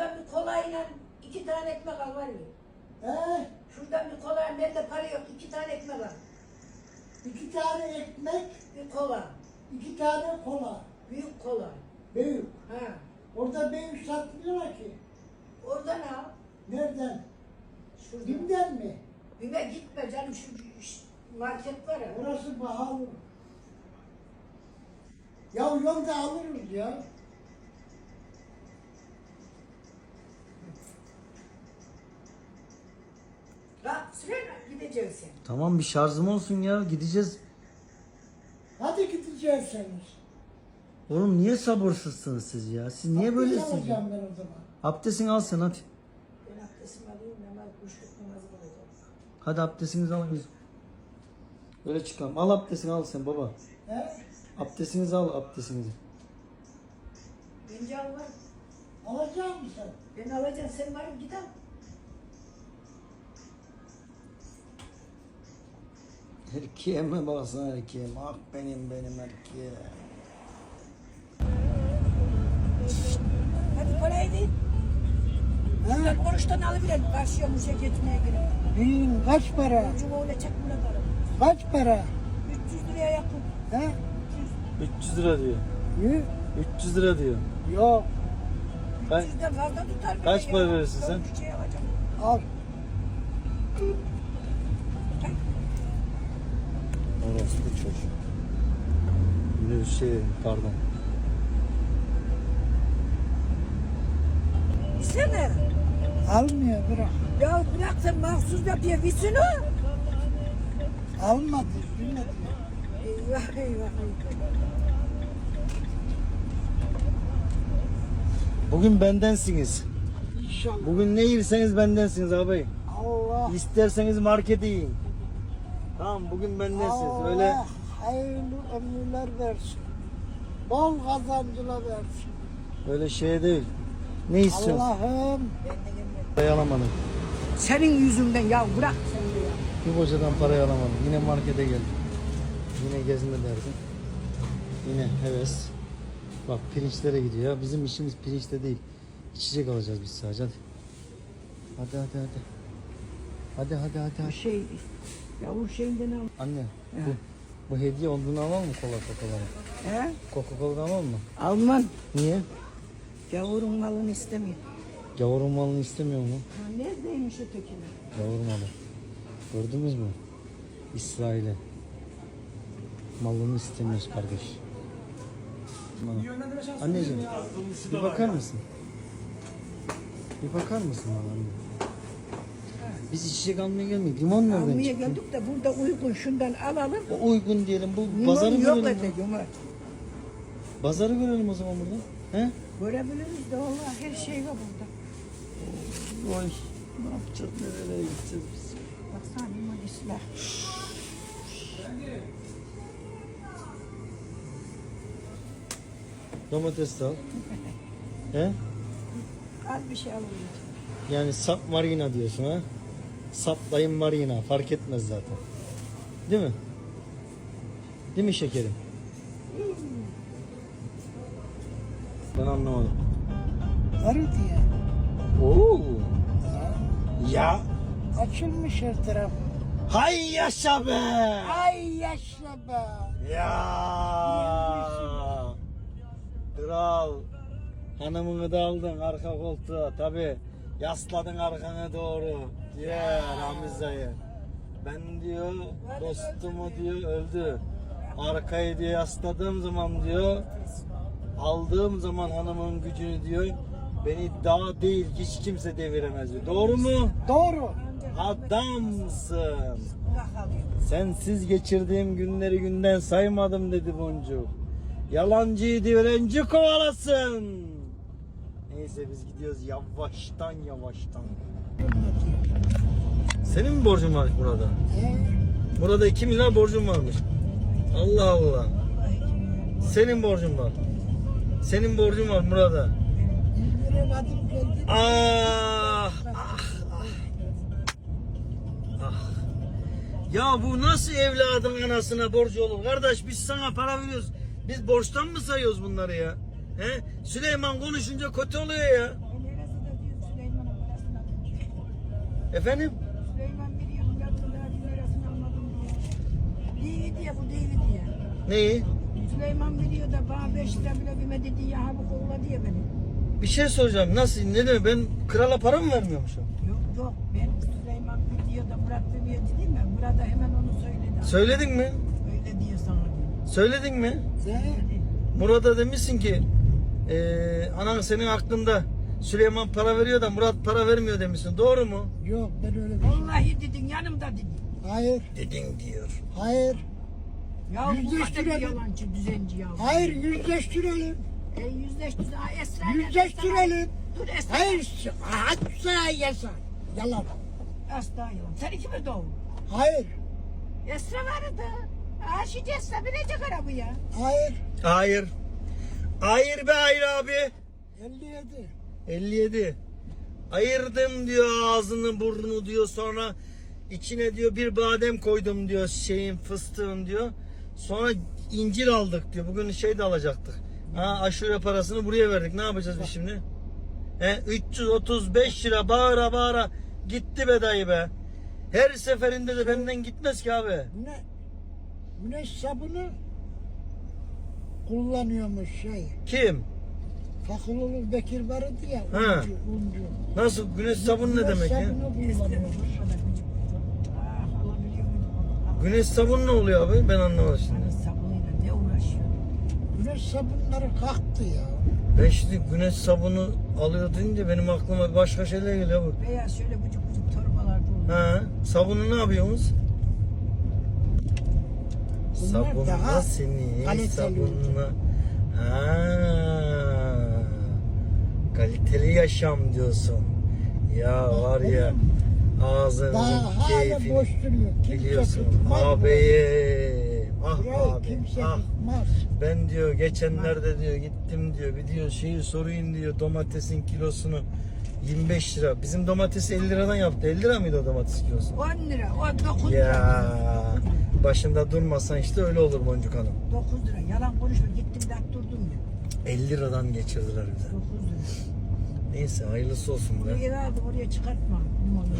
Şuradan bir kolayla iki tane ekmek al var ya. He? Şuradan bir kola, bende para yok. iki tane ekmek al. İki tane ekmek, Bir kola. iki tane kola. Büyük kola. Büyük. Ha. Orada büyük satmıyorlar ki. Oradan al. Nereden? Şuradan. Bim'den mi? Bime gitme canım şu, şu market var ya. Orası pahalı. Ya yolda alırız ya. Bak gideceksin. Tamam bir şarjım olsun ya gideceğiz. Hadi gideceksiniz. Oğlum niye sabırsızsınız siz ya? Siz niye Abdest böylesiniz? alacağım ben o zaman. Abdestini al sen hadi. Ben abdestimi alayım namaz, kuşluk namazı kılacağım. Hadi abdestinizi alın biz. Böyle çıkalım. Al abdestini al sen baba. He? Abdestinizi al abdestinizi. Bence al var. Alacak mısın? Ben alacağım sen var gidelim. Erkeğime baksana erkeğim. Ah benim benim erkeğim. Hadi parayı değil. Şuradan oruçtan alıverelim. Karşıya muşa gitmeye girelim. Düğün kaç para? Cuma öyle çekmene para. Kaç para? 300 liraya yakın. He? 300 lira diyor. Yü? 300 lira diyor. Yok. Ben 300'den fazla tutar. Kaç para verirsin sen? Alacağım. Al. Orası bir çocuk. Bir şey pardon. İsteme. Almıyor bırak. Ya bırak sen mahsus yapıyor. Visini. Almadı. Bilmedi. Eyvah eyvah. eyvah. Bugün bendensiniz. İnşallah. Bugün ne yerseniz bendensiniz abi. Allah. İsterseniz markete yiyin. Tamam bugün bendensiniz. Allah Öyle hayırlı ömürler versin. Bol kazancılar versin. öyle şey değil. Ne istiyorsun? Allah'ım Parayı alamadım. Senin yüzünden ya bırak sen de ya. Bir bocadan parayı alamadım. Yine markete geldim. Yine gezme derdim. Yine heves. Bak pirinçlere gidiyor ya. Bizim işimiz pirinçte değil. İçecek alacağız biz sadece hadi. Hadi hadi hadi. Hadi hadi hadi. Bu hadi. şey yavur şeyinden al. Anne bu, bu hediye olduğunu alalım mı kola Coca-Cola'yı? He? Coca-Cola'dan alalım mı? Alman. Niye? Yavurun malını istemiyor. Gavurun malını istemiyor mu? Ha, neredeymiş ötekine? Gavur malı. Gördünüz mü? İsrail'e. Malını istemiyoruz kardeş. Bana. Anneciğim bir bakar mısın? Bir bakar mısın bana anne? Biz içecek almaya gelmedik. Limon nereden Almaya çıktı? geldik de burada uygun şundan alalım. O uygun diyelim. Bu Limon pazarı yok görelim. öyle ya. yumar. Pazarı görelim o zaman burada. He? Görebiliriz de valla her şey var burada. Vay. Ne yapacağız? Nereye gideceğiz biz? Baksana limon islah. Domates de al. He? Az bir şey alalım. Yani sap marina diyorsun ha? Saplayın marina fark etmez zaten. Değil mi? Değil mi şekerim? Ben anlamadım. arı diye. Oo. Ya. Açılmış her taraf. Hay yaşa be. Ay yaşa be. Ya. Kral. Hanımını da aldın arka koltuğa tabi. Yasladın arkana doğru. Ya Ramiz dayı. Ben diyor dostumu diyor öldü. Arkayı diyor yasladığım zaman diyor aldığım zaman hanımın gücünü diyor beni dağ değil hiç kimse deviremez diyor. Doğru mu? Doğru. Adamsın. Sensiz geçirdiğim günleri günden saymadım dedi Boncuk. Yalancıydı öğrenci kovalasın. Neyse biz gidiyoruz yavaştan yavaştan. Senin mi borcun var burada? He? Burada 2 milyar borcun varmış. Allah Allah. Senin borcun var. Senin borcun var burada. Ah, ah, ah. Ah. Ya bu nasıl evladın anasına borcu olur? Kardeş biz sana para veriyoruz. Biz borçtan mı sayıyoruz bunları ya? He? Süleyman konuşunca kötü oluyor ya. Efendim? Süleyman biliyorum ben bunu daha numarasını almadım diye. Değil diye bu değil diye. Neyi? Süleyman biliyor da bana 5 lira bile vermedi diye ha bu kolla diye beni. Bir şey soracağım. Nasıl? Ne demek? Ben krala para mı vermiyormuşum? Yok yok ben Süleyman biliyor da Murat biliyor dedim ya. Murat da hemen onu söyledi. Söyledin mi? Öyle diye sana diyor. Söyledin mi? Sen Murat'a demişsin ki eee anan senin aklında Süleyman para veriyor da Murat para vermiyor demişsin. Doğru mu? yok ben öyle bir şey. Vallahi dedin yanımda dedin. Hayır, Dedin diyor. hayır, Ya bu kadar Yüzleştirelim. bir yalancı düzenci ya. hayır yüzleştirelim. E, yüzleştirelim. Ha, Esra Yüzleştirelim. Dur Esra. Hayır, hatta yasak. Yalan. Asla yalan. Sen iki mi doğdun? Hayır, Esra vardı. Ha şimdi Esra binecek arabaya. hayır. Hayır. Hayır be hayır abi. 57. 57. Ayırdım diyor ağzını burnunu diyor sonra içine diyor bir badem koydum diyor şeyin fıstığın diyor. Sonra incir aldık diyor. Bugün şey de alacaktık. Ha aşure parasını buraya verdik. Ne yapacağız biz şimdi? He 335 lira bağıra bağıra gitti be dayı be. Her seferinde de benden gitmez ki abi. Güne, güneş sabunu kullanıyormuş şey. Kim? Fakılolur Bekir vardı ya. Ha. Uncu, uncu. Nasıl güneş sabunu ne demek ya? Sabunu kullanıyormuş. Alabiliyor muyum? Güneş sabunu ne oluyor abi? Ben anlamadım şimdi. Hani sabunuyla ne uğraşıyor? Güneş sabunları kalktı ya. Ben şimdi güneş sabunu alıyor deyince benim aklıma başka şeyler geliyor bu. Veya şöyle bucuk bucuk torbalarda oluyor. Ha, sabunu ne yapıyorsunuz? Bunlar Sabunla daha seni kaliteli sabunla. Ha. Kaliteli yaşam diyorsun. Ya var ya Daha hala keyfini boş duruyor. Kimse biliyorsun. tutmaz. Ağabeyim. Ah Burayı abi. kimse Ah. tutmaz. Ben diyor geçenlerde diyor gittim diyor bir diyor şeyi sorayım diyor domatesin kilosunu 25 lira. Bizim domates 50 liradan yaptı. 50 lira mıydı o domates kilosu? 10 lira, o 9 Ya lira. Başında durmasan işte öyle olur Boncuk Hanım. 9 lira. Yalan konuşma. Gittim de durdum ya. 50 liradan geçirdiler bize. 9 lira. Neyse hayırlısı olsun Buraya be. geri aldım oraya çıkartma.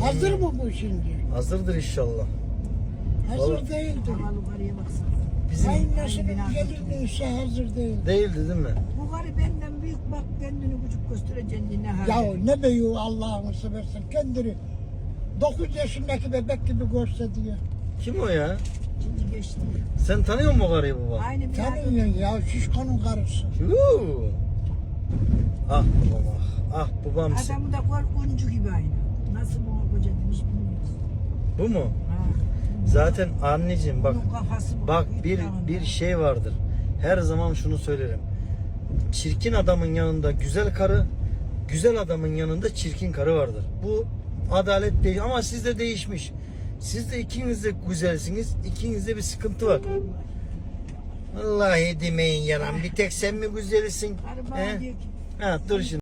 Hazır mı bu şimdi? Hazırdır inşallah. Hazır Vallahi- değildir. Havalı yukarıya baksana. Bizim Aynasının Aynen. geliniyse hazır değil. değildi değil mi? Bu karı benden büyük bak kendini bucuk göstereceksin diye ne Ya ne büyüğü Allah'ını seversen kendini 9 yaşındaki bebek gibi gösteriyor. Kim o ya? Şimdi geçti. Sen tanıyor musun o karıyı baba? Aynı bir. Tanıyorsun ya şişkonun karısı. Yuu. Ah babam ah. Ah babamsın. Adamı da korkuncu gibi aynı. Nasıl bu koca demiş bilmiyoruz. Bu mu? Ha. Zaten anneciğim bak Bunun kafası bu. bak bir bir şey vardır. Her zaman şunu söylerim. Çirkin adamın yanında güzel karı, güzel adamın yanında çirkin karı vardır. Bu adalet değil ama sizde değişmiş. Siz de ikiniz de güzelsiniz. İkinizde bir sıkıntı var. Vallahi demeyin yalan. Bir tek sen mi güzelsin? He? Ha dur şimdi.